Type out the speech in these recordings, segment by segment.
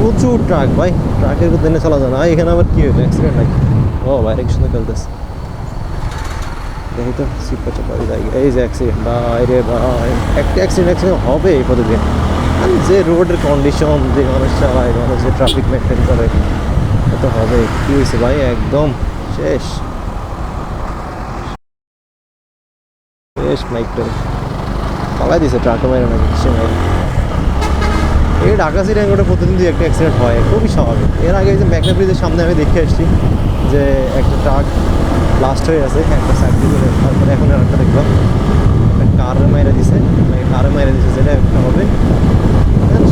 প্রচুর ট্রাক ভাই। ট্রাকের দিনে চলা যায় না। এখানে আবার কি হলো অ্যাক্সিডেন্ট নাকি? ও বাইরে কি সুন্দর চলতেছে। দেখি তো সিটটা চাপাই যায়। এই যে অ্যাক্সিডেন্ট ভাই রে ভাই। একটা অ্যাক্সিডেন্ট অ্যাক্সিডেন্ট হবে প্রতিদিন আর যে রোডের কন্ডিশন যে মানুষ চালায়, মানুষ যে ট্রাফিক মেনটেন করে তো হবে কি হয়েছে ভাই? একদম শেষ। শেষ মাইকটা পালাই দিছে ট্রাকে মেরে নাকি সে এই ঢাকা সিটি প্রতিদিন দুই একটা অ্যাক্সিডেন্ট হয়, খুবই স্বাভাবিক। এর আগে যে ম্যাগনা ব্রিজের সামনে আমি দেখে আসছি যে একটা ট্রাক ব্লাস্ট হয়ে আছে একটা সাইড দিয়ে তারপরে এখন আর একটা দেখলাম। একটা কারে মাইরে দিছে কারে মাইরে দিছে, যেটা একটা হবে।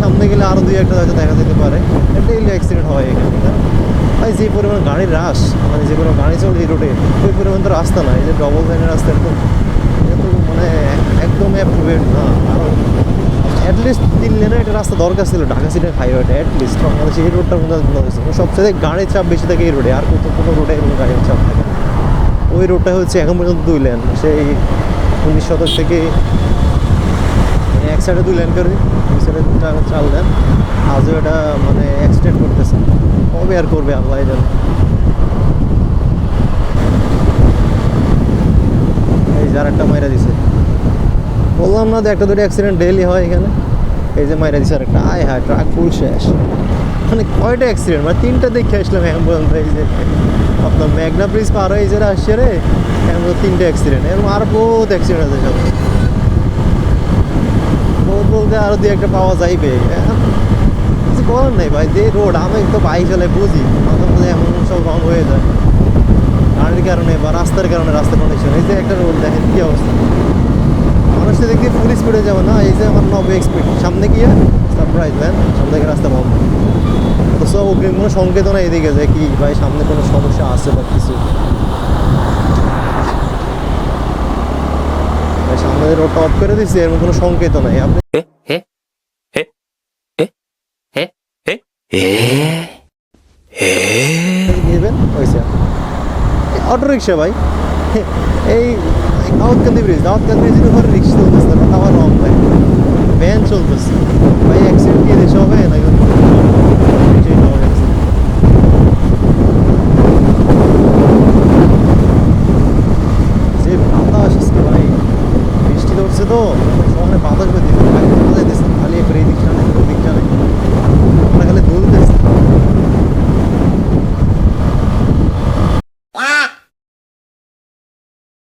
সামনে গেলে আরও দুই একটা হয়তো দেখা যেতে পারে। ডেইলি অ্যাক্সিডেন্ট হয় এখানে ভাই যে পরিমাণ গাড়ির রাশ মানে যে কোনো গাড়ি চলে এই রোডে ওই পরিমাণ তো রাস্তা না, এই যে ডবল লাইনের রাস্তা তো মানে একদম অ্যাপ্রুভেড অ্যাটলিস্ট তিন লেনের একটা রাস্তা দরকার ছিল, ঢাকা সিটির হাইওয়েটা অ্যাটলিস্ট বাংলাদেশে এই রোডটার মধ্যে হয়েছে? সবচেয়ে গাড়ির চাপ বেশি থাকে এই রোডে আর কোথাও কোনো রোডে এরকম গাড়ির চাপ থাকে। ওই রোডটা হচ্ছে এখন পর্যন্ত দুই লেন। সেই উনিশ শতক থেকে এক সাইডে দুই লেন করে, দুই সাইডে চার চার লেন। আজও এটা মানে অ্যাক্সিডেন্ট করতেছে। কবে আর করবে আল্লাহ জানে। এই যার একটা মাইরা দিছে। বললাম না যে একটা দুটো অ্যাক্সিডেন্ট ডেইলি হয় এখানে। এই যে মাইরা দিছে একটা আয় হায় ট্রাক ফুল শেষ। মানে কয়টা অ্যাক্সিডেন্ট মানে তিনটা দেখে আসলাম পর্যন্ত এই যে। আপনার মেঘনা ব্রিজ পার হয়ে যে আসছে রে পর্যন্ত তিনটে অ্যাক্সিডেন্ট এরকম আর বহুত অ্যাক্সিডেন্ট আছে সব। বহুত বলতে আরও দুই একটা পাওয়া যাইবে। এখন কিছু করার নেই ভাই, যে রোড আমি তো বাইক চালাই বুঝি। মাঝে মাঝে এমন সব রং হয়ে যায়। গাড়ির কারণে বা রাস্তার কারণে রাস্তার কন্ডিশন এই যে একটা রোড দেখেন কি অবস্থা। তো দেখি ফুল স্পিডে যাবে না এই যে আমার নব্বই স্পিড সামনে গিয়ে সারপ্রাইজ ম্যান সামনে থেকে রাস্তা বন্ধ। তো সব অগ্রিম কোনো সংকেত না এদিকে যে কি ভাই সামনে কোনো সমস্যা আছে বা কিছু। সামনে রোডটা অফ করে দিচ্ছে এর কোনো সংকেত নাই। আপনি নেবেন? হয়েছে অটো ভাই। এই দাউদকান্দি ব্রিজ দাউদকান্দি ব্রিজের উপরে রিক্সা চলতেছে না আবার রং ভাই ভ্যান চলতেছে ভাই অ্যাক্সিডেন্ট কি দেশে হবে হবে যে বাতাস আজকে ভাই বৃষ্টি ধরছে তো শহরে বাতাস বেঁধে